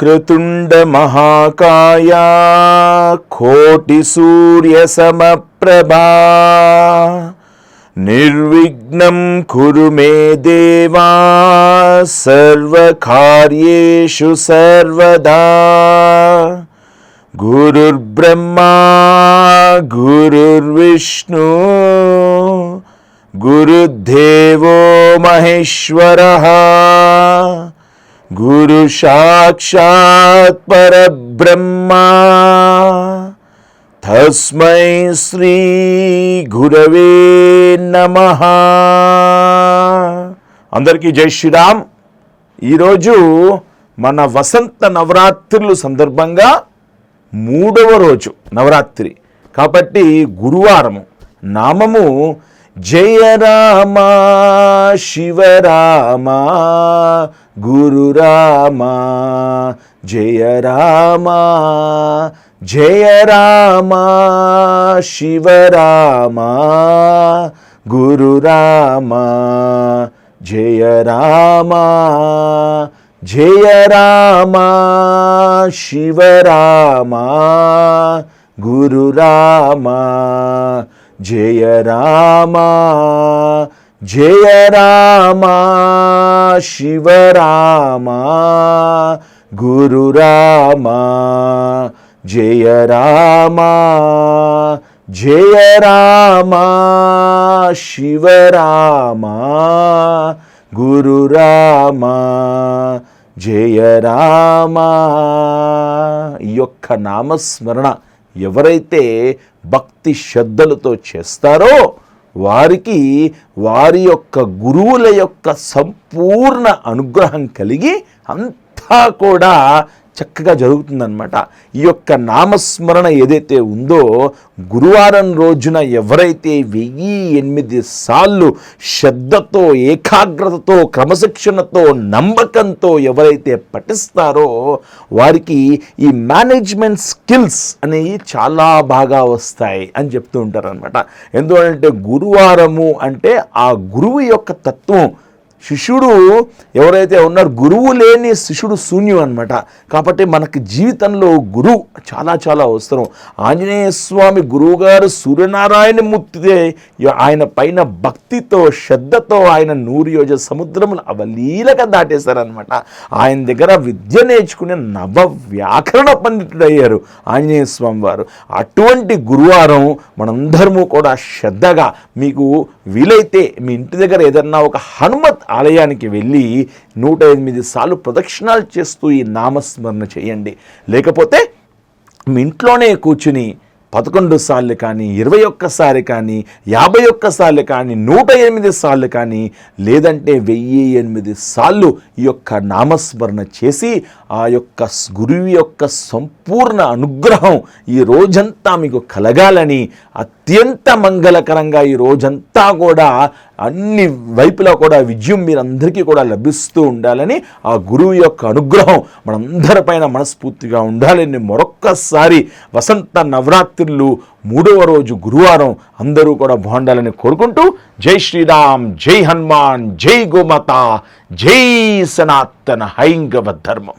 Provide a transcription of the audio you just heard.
వక్రతుండ మహాకాయ కోటి సూర్య సమప్రభా. నిర్విఘ్నం కురు మే దేవా సర్వకార్యేషు సర్వదా. గురుర్బ్రహ్మా గురుర్విష్ణు గురుదేవో మహేశ్వరः. గురు సాక్షాత్ పరబ్రహ్మా తస్మై శ్రీ గురవే నమ అందరికీ జై శ్రీరామ్. ఈరోజు మన వసంత నవరాత్రులు సందర్భంగా మూడవ రోజు నవరాత్రి. కాబట్టి గురువారము నామము జయ రామ శివరామ గురు రామ జయ రామ జయ రామ శివరామ గురు రామ జయ రామ జయ రామ శివరామ గురు రామ జయ రామా జయ రామ శివరామ గురు రామ జయ రామా జయ రామ శివరామ గురు రామా జయ రామా. ఈ యొక్క నామస్మరణ ఎవరైతే భక్తి శ్రద్ధలతో చేస్తారో వారికి వారి యొక్క గురువుల యొక్క సంపూర్ణ అనుగ్రహం కలిగి అంత కూడా చక్కగా జరుగుతుందన్నమాట. ఈ యొక్క నామస్మరణ ఏదైతే ఉందో గురువారం రోజున ఎవరైతే వెయ్యి ఎనిమిది సార్లు శ్రద్ధతో ఏకాగ్రతతో క్రమశిక్షణతో నమ్మకంతో ఎవరైతే పఠిస్తారో వారికి ఈ మేనేజ్మెంట్ స్కిల్స్ అనేవి చాలా బాగా వస్తాయి అని చెప్తూ ఉంటారు అనమాట ఎందుకంటే గురువారము అంటే ఆ గురువు యొక్క తత్వం శిష్యుడు ఎవరైతే ఉన్నారో గురువు లేని శిష్యుడు శూన్యం అనమాట కాబట్టి మనకి జీవితంలో గురువు చాలా చాలా అవసరం. ఆంజనేయ స్వామి గురువు గారు సూర్యనారాయణ మూర్తిదే ఆయన పైన భక్తితో శ్రద్ధతో ఆయన నూరు యోజ సముద్రములు అవలీలగా దాటేశారనమాట ఆయన దగ్గర విద్య నేర్చుకునే నవ వ్యాకరణ పండితుడయ్యారు ఆంజనేయ స్వామి వారు అటువంటి గురువారం మనందరము కూడా శ్రద్ధగా మీకు వీలైతే మీ ఇంటి దగ్గర ఏదన్నా ఒక హనుమత్ ఆలయానికి వెళ్ళి నూట ఎనిమిది సార్లు ప్రదక్షిణాలు చేస్తూ ఈ నామస్మరణ చేయండి. లేకపోతే మీ ఇంట్లోనే కూర్చుని పదకొండు సార్లు కానీ ఇరవై ఒక్కసారి కానీ యాభై ఒక్కసార్లు కానీ నూట ఎనిమిది సార్లు కానీ లేదంటే వెయ్యి ఎనిమిది సార్లు ఈ యొక్క నామస్మరణ చేసి ఆ యొక్క గురువు యొక్క సంపూర్ణ అనుగ్రహం ఈ రోజంతా మీకు కలగాలని అత్యంత మంగళకరంగా ఈ రోజంతా కూడా అన్ని వైపులా కూడా విజయం మీరందరికీ కూడా లభిస్తూ ఉండాలని ఆ గురువు యొక్క అనుగ్రహం మనందరిపైన మనస్ఫూర్తిగా ఉండాలని మరొక్కసారి వసంత నవరాత్రులు మూడవ రోజు గురువారం అందరూ కూడా బాగుండాలని కోరుకుంటూ జై శ్రీరామ్ జై హనుమాన్ జై గోమాత జై సనాతన హైంగవ ధర్మం.